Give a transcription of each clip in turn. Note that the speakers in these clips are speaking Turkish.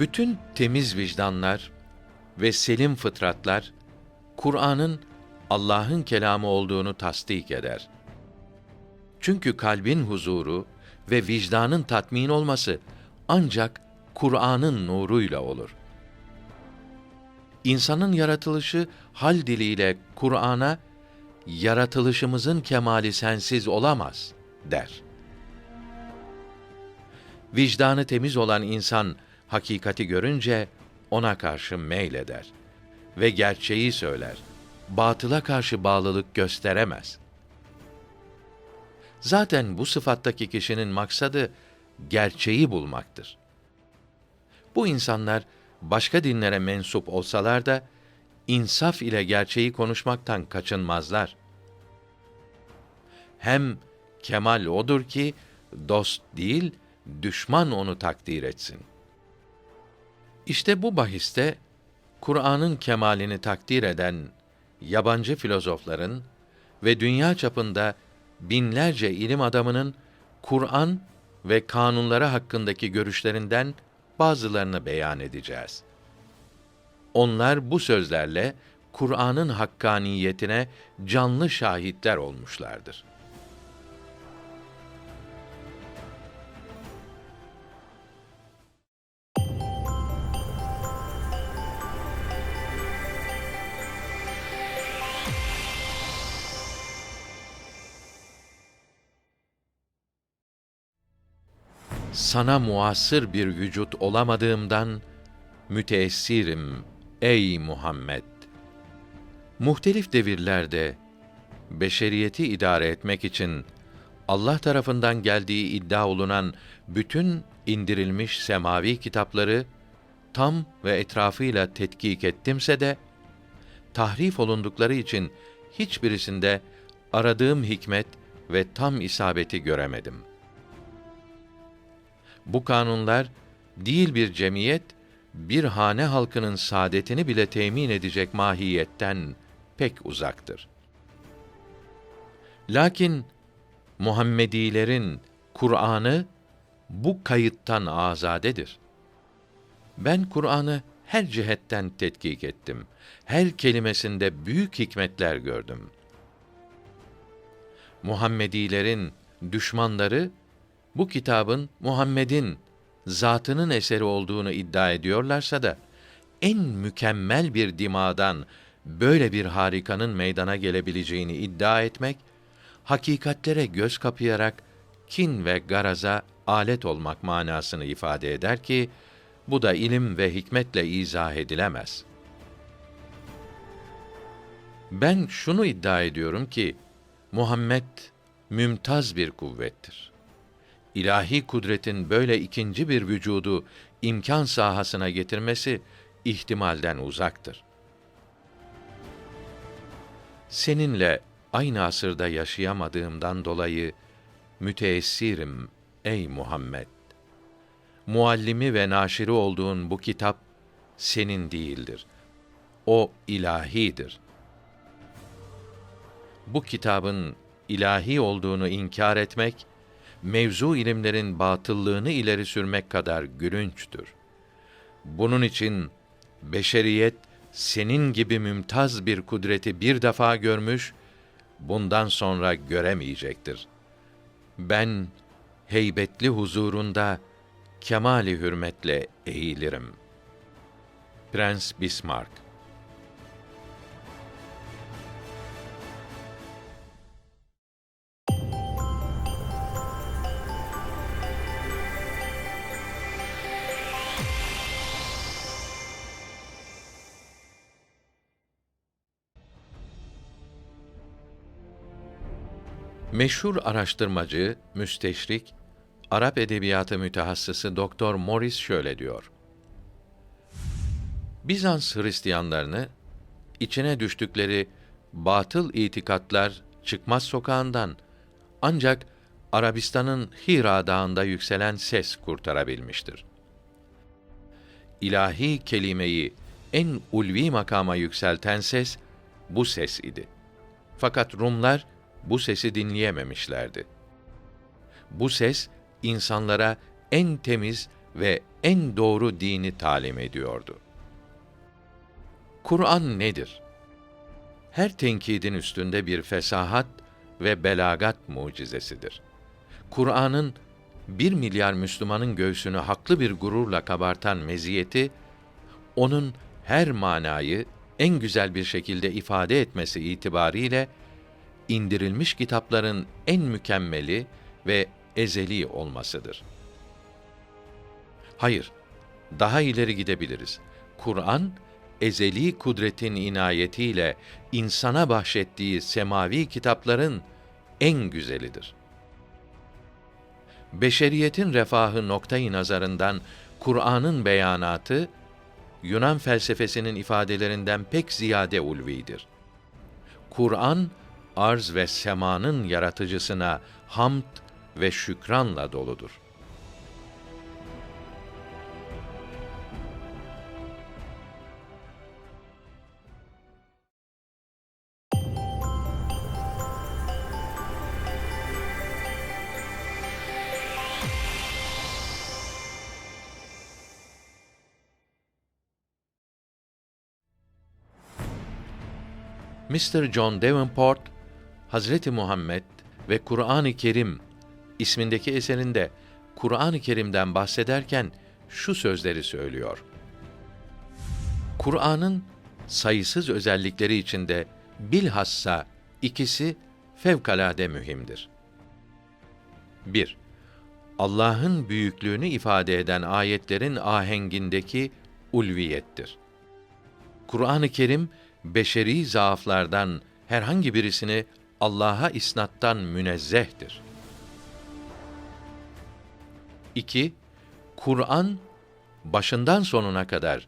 Bütün temiz vicdanlar ve selim fıtratlar Kur'an'ın Allah'ın kelamı olduğunu tasdik eder. Çünkü kalbin huzuru ve vicdanın tatmin olması ancak Kur'an'ın nuruyla olur. İnsanın yaratılışı hal diliyle Kur'an'a yaratılışımızın kemali sensiz olamaz der. Vicdanı temiz olan insan hakikati görünce ona karşı meyleder ve gerçeği söyler. Batıla karşı bağlılık gösteremez. Zaten bu sıfattaki kişinin maksadı gerçeği bulmaktır. Bu insanlar başka dinlere mensup olsalar da insaf ile gerçeği konuşmaktan kaçınmazlar. Hem kemal odur ki dost değil, düşman onu takdir etsin. İşte bu bahiste Kur'an'ın kemalini takdir eden yabancı filozofların ve dünya çapında binlerce ilim adamının Kur'an ve kanunları hakkındaki görüşlerinden bazılarını beyan edeceğiz. Onlar bu sözlerle Kur'an'ın hakkaniyetine canlı şahitler olmuşlardır. Sana muasır bir vücut olamadığımdan müteessirim ey Muhammed. Muhtelif devirlerde beşeriyeti idare etmek için Allah tarafından geldiği iddia olunan bütün indirilmiş semavi kitapları tam ve etrafıyla tetkik ettimse de tahrif olundukları için hiçbirisinde aradığım hikmet ve tam isabeti göremedim. Bu kanunlar değil bir cemiyet, bir hane halkının saadetini bile temin edecek mahiyetten pek uzaktır. Lakin Muhammedilerin Kur'an'ı bu kayıttan azadedir. Ben Kur'an'ı her cihetten tetkik ettim. Her kelimesinde büyük hikmetler gördüm. Muhammedilerin düşmanları bu kitabın Muhammed'in zatının eseri olduğunu iddia ediyorlarsa da en mükemmel bir dimadan böyle bir harikanın meydana gelebileceğini iddia etmek hakikatlere göz kapayarak kin ve garaza alet olmak manasını ifade eder ki bu da ilim ve hikmetle izah edilemez. Ben şunu iddia ediyorum ki Muhammed mümtaz bir kuvvettir. İlahi kudretin böyle ikinci bir vücudu imkan sahasına getirmesi ihtimalden uzaktır. Seninle aynı asırda yaşayamadığımdan dolayı müteessirim ey Muhammed. Muallimi ve naşiri olduğun bu kitap senin değildir. O ilahidir. Bu kitabın ilahi olduğunu inkar etmek mevzu ilimlerin batıllığını ileri sürmek kadar gülünçtür. Bunun için beşeriyet senin gibi mümtaz bir kudreti bir defa görmüş, bundan sonra göremeyecektir. Ben heybetli huzurunda kemali hürmetle eğilirim. Prens Bismarck Meşhur araştırmacı, müsteşrik, Arap edebiyatı mütehassısı Doktor Morris şöyle diyor. Bizans Hristiyanlarını içine düştükleri batıl itikatlar çıkmaz sokağından ancak Arabistan'ın Hira dağında yükselen ses kurtarabilmiştir. İlahi kelimeyi en ulvi makama yükselten ses bu ses idi. Fakat Rumlar bu sesi dinleyememişlerdi. Bu ses insanlara en temiz ve en doğru dini talim ediyordu. Kur'an nedir? Her tenkidin üstünde bir fesahat ve belagat mucizesidir. Kur'an'ın bir milyar Müslümanın göğsünü haklı bir gururla kabartan meziyeti, onun her manayı en güzel bir şekilde ifade etmesi itibariyle indirilmiş kitapların en mükemmeli ve ezeli olmasıdır. Hayır, daha ileri gidebiliriz. Kur'an ezeli kudretin inayetiyle insana bahşettiği semavi kitapların en güzelidir. Beşeriyetin refahı noktayı nazarından Kur'an'ın beyanatı Yunan felsefesinin ifadelerinden pek ziyade ulvidir. Kur'an arz ve semanın yaratıcısına hamd ve şükranla doludur. Mr. John Davenport, Hazreti Muhammed ve Kur'an-ı Kerim ismindeki eserinde Kur'an-ı Kerim'den bahsederken şu sözleri söylüyor. Kur'an'ın sayısız özellikleri içinde bilhassa ikisi fevkalade mühimdir. 1. Allah'ın büyüklüğünü ifade eden ayetlerin ahengindeki ulviyettir. Kur'an-ı Kerim beşeri zaaflardan herhangi birisini Allah'a isnattan münezzehtir. 2. Kur'an başından sonuna kadar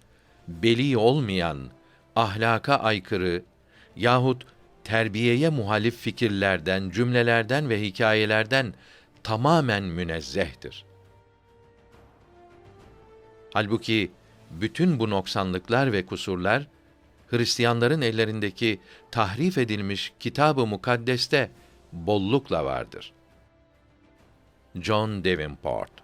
beli olmayan, ahlaka aykırı yahut terbiyeye muhalif fikirlerden, cümlelerden ve hikayelerden tamamen münezzehtir. Halbuki bütün bu noksanlıklar ve kusurlar Hristiyanların ellerindeki tahrif edilmiş Kitab-ı Mukaddes'te bollukla vardır. John Davenport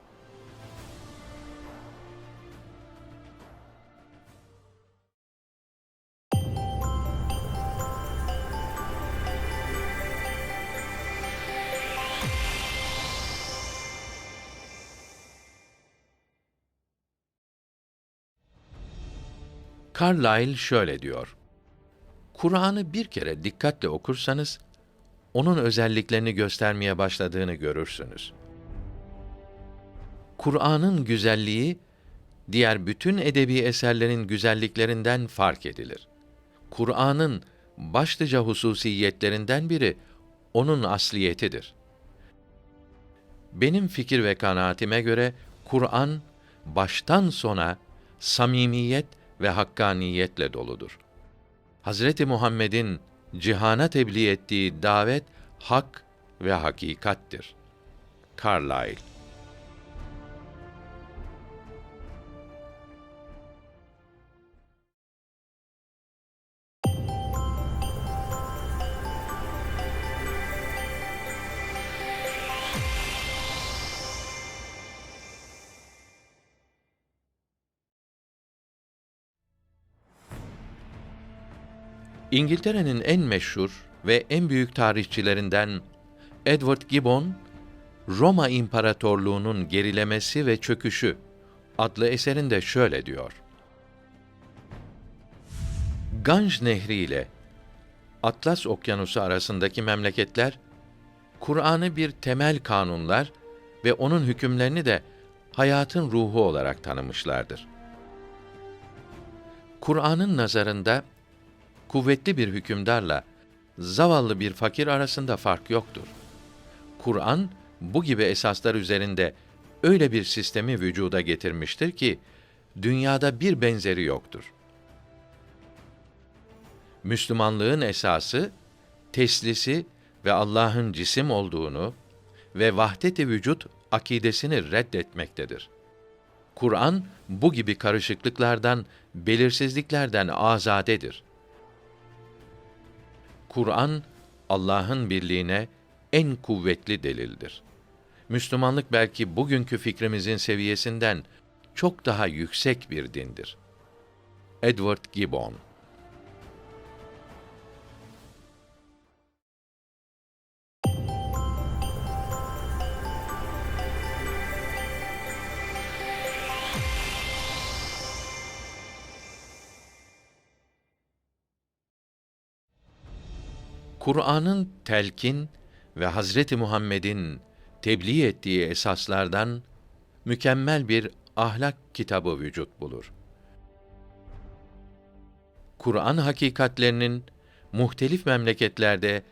Carlyle şöyle diyor. Kur'an'ı bir kere dikkatle okursanız onun özelliklerini göstermeye başladığını görürsünüz. Kur'an'ın güzelliği diğer bütün edebi eserlerin güzelliklerinden fark edilir. Kur'an'ın başlıca hususiyetlerinden biri onun asliyetidir. Benim fikir ve kanaatime göre Kur'an baştan sona samimiyet ve hakkaniyetle doludur. Hazreti Muhammed'in cihana tebliğ ettiği davet hak ve hakikattir. Carlyle İngiltere'nin en meşhur ve en büyük tarihçilerinden Edward Gibbon, Roma İmparatorluğu'nun gerilemesi ve çöküşü adlı eserinde şöyle diyor. Ganj Nehri ile Atlas Okyanusu arasındaki memleketler Kur'an'ı bir temel kanunlar ve onun hükümlerini de hayatın ruhu olarak tanımışlardır. Kur'an'ın nazarında kuvvetli bir hükümdarla zavallı bir fakir arasında fark yoktur. Kur'an bu gibi esaslar üzerinde öyle bir sistemi vücuda getirmiştir ki dünyada bir benzeri yoktur. Müslümanlığın esası teslisi ve Allah'ın cisim olduğunu ve vahdet-i vücut akidesini reddetmektedir. Kur'an bu gibi karışıklıklardan, belirsizliklerden azadedir. Kur'an Allah'ın birliğine en kuvvetli delildir. Müslümanlık belki bugünkü fikrimizin seviyesinden çok daha yüksek bir dindir. Edward Gibbon Kur'an'ın telkin ve Hazreti Muhammed'in tebliğ ettiği esaslardan mükemmel bir ahlak kitabı vücut bulur. Kur'an hakikatlerinin muhtelif memleketlerde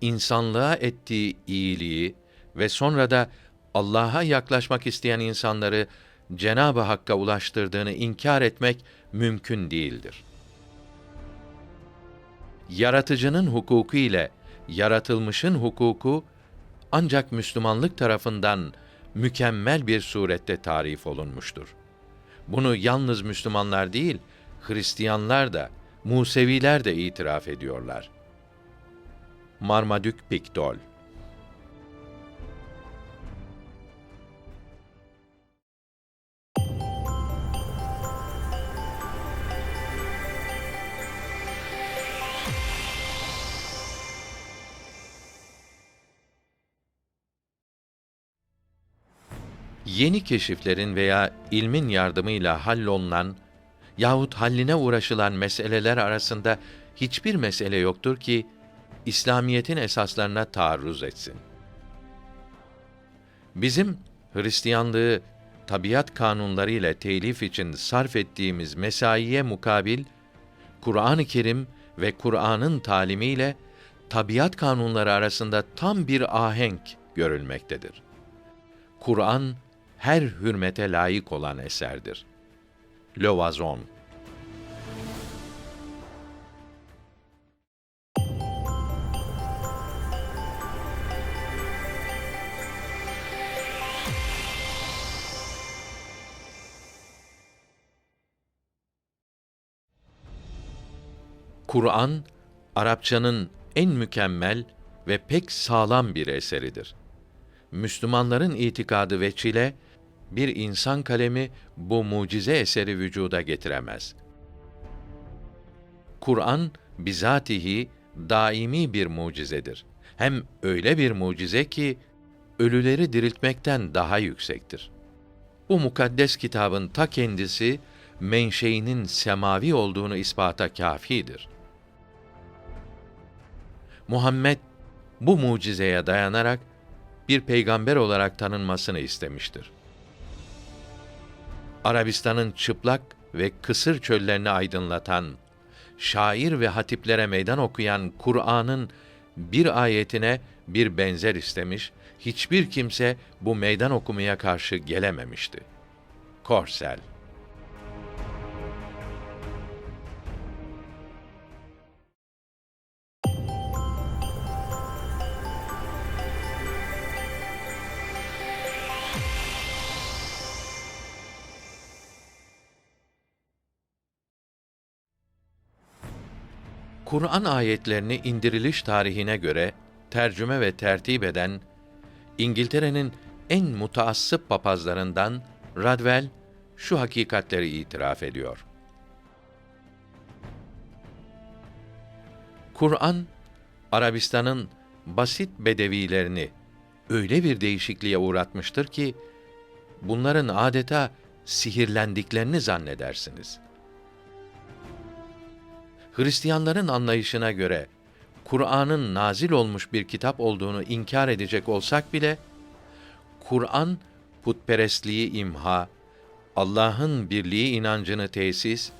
insanlığa ettiği iyiliği ve sonra da Allah'a yaklaşmak isteyen insanları Cenab-ı Hakk'a ulaştırdığını inkar etmek mümkün değildir. Yaratıcının hukuku ile yaratılmışın hukuku ancak Müslümanlık tarafından mükemmel bir surette tarif olunmuştur. Bunu yalnız Müslümanlar değil, Hristiyanlar da, Museviler de itiraf ediyorlar. Marmaduke Piktol yeni keşiflerin veya ilmin yardımıyla hallolunan yahut halline uğraşılan meseleler arasında hiçbir mesele yoktur ki İslamiyetin esaslarına taarruz etsin. Bizim Hristiyanlığı tabiat kanunları ile telif için sarf ettiğimiz mesaiye mukabil Kur'an-ı Kerim ve Kur'an'ın talimiyle tabiat kanunları arasında tam bir ahenk görülmektedir. Kur'an her hürmete layık olan eserdir. Lovazon Kur'an Arapçanın en mükemmel ve pek sağlam bir eseridir. Müslümanların itikadı ve çile bir insan kalemi bu mucize eseri vücuda getiremez. Kur'an bizatihi daimi bir mucizedir. Hem öyle bir mucize ki ölüleri diriltmekten daha yüksektir. Bu mukaddes kitabın ta kendisi menşeinin semavi olduğunu ispata kafidir. Muhammed bu mucizeye dayanarak bir peygamber olarak tanınmasını istemiştir. Arabistan'ın çıplak ve kısır çöllerini aydınlatan, şair ve hatiplere meydan okuyan Kur'an'ın bir ayetine bir benzer istemiş, hiçbir kimse bu meydan okumaya karşı gelememişti. Korsel Kur'an ayetlerini indiriliş tarihine göre tercüme ve tertip eden İngiltere'nin en mutaassıp papazlarından Radwell şu hakikatleri itiraf ediyor. Kur'an Arabistan'ın basit bedevilerini öyle bir değişikliğe uğratmıştır ki bunların adeta sihirlendiklerini zannedersiniz.'' Hristiyanların anlayışına göre Kur'an'ın nazil olmuş bir kitap olduğunu inkar edecek olsak bile Kur'an putperestliği imha, Allah'ın birliği inancını tesis,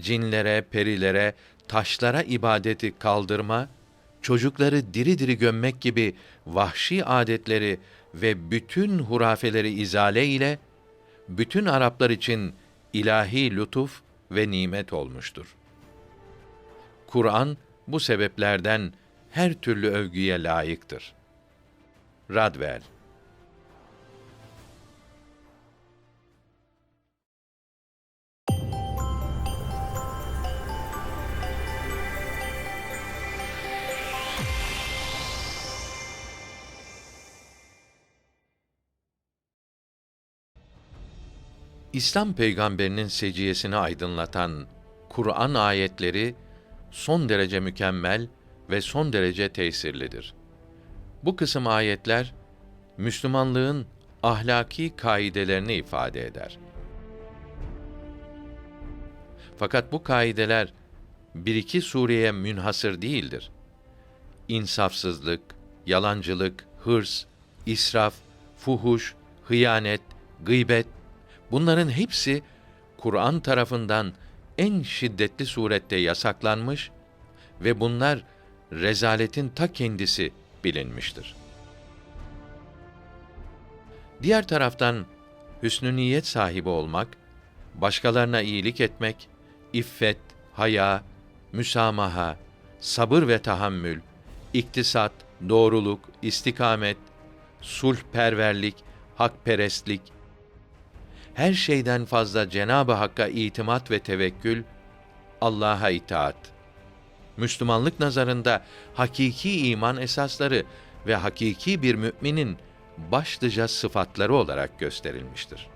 cinlere, perilere, taşlara ibadeti kaldırma, çocukları diri diri gömmek gibi vahşi adetleri ve bütün hurafeleri izale ile bütün Araplar için ilahi lütuf ve nimet olmuştur. Kur'an bu sebeplerden her türlü övgüye layıktır. Radvel İslam peygamberinin seciyesini aydınlatan Kur'an ayetleri son derece mükemmel ve son derece tesirlidir. Bu kısım ayetler Müslümanlığın ahlaki kaidelerini ifade eder. Fakat bu kaideler bir iki sureye münhasır değildir. İnsafsızlık, yalancılık, hırs, israf, fuhuş, hıyanet, gıybet bunların hepsi Kur'an tarafından en şiddetli surette yasaklanmış ve bunlar rezaletin ta kendisi bilinmiştir. Diğer taraftan hüsnü niyet sahibi olmak, başkalarına iyilik etmek, iffet, haya, müsamaha, sabır ve tahammül, iktisat, doğruluk, istikamet, sulhperverlik, hakperestlik, her şeyden fazla Cenab-ı Hakk'a itimat ve tevekkül, Allah'a itaat. Müslümanlık nazarında hakiki iman esasları ve hakiki bir müminin başlıca sıfatları olarak gösterilmiştir.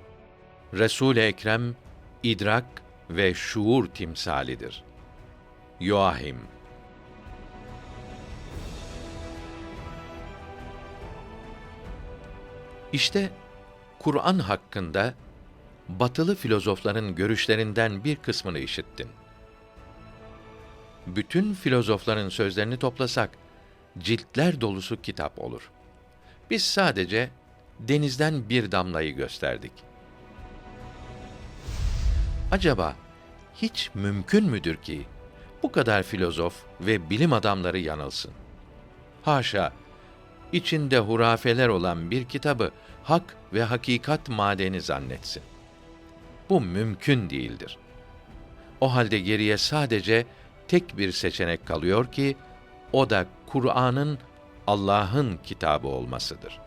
Resul-i Ekrem idrak ve şuur timsalidir. Yoahim İşte Kur'an hakkında batılı filozofların görüşlerinden bir kısmını işittin. Bütün filozofların sözlerini toplasak ciltler dolusu kitap olur. Biz sadece denizden bir damlayı gösterdik. Acaba hiç mümkün müdür ki bu kadar filozof ve bilim adamları yanılsın? Haşa, içinde hurafeler olan bir kitabı hak ve hakikat madeni zannetsin. Bu mümkün değildir. O halde geriye sadece tek bir seçenek kalıyor ki o da Kur'an'ın Allah'ın kitabı olmasıdır.''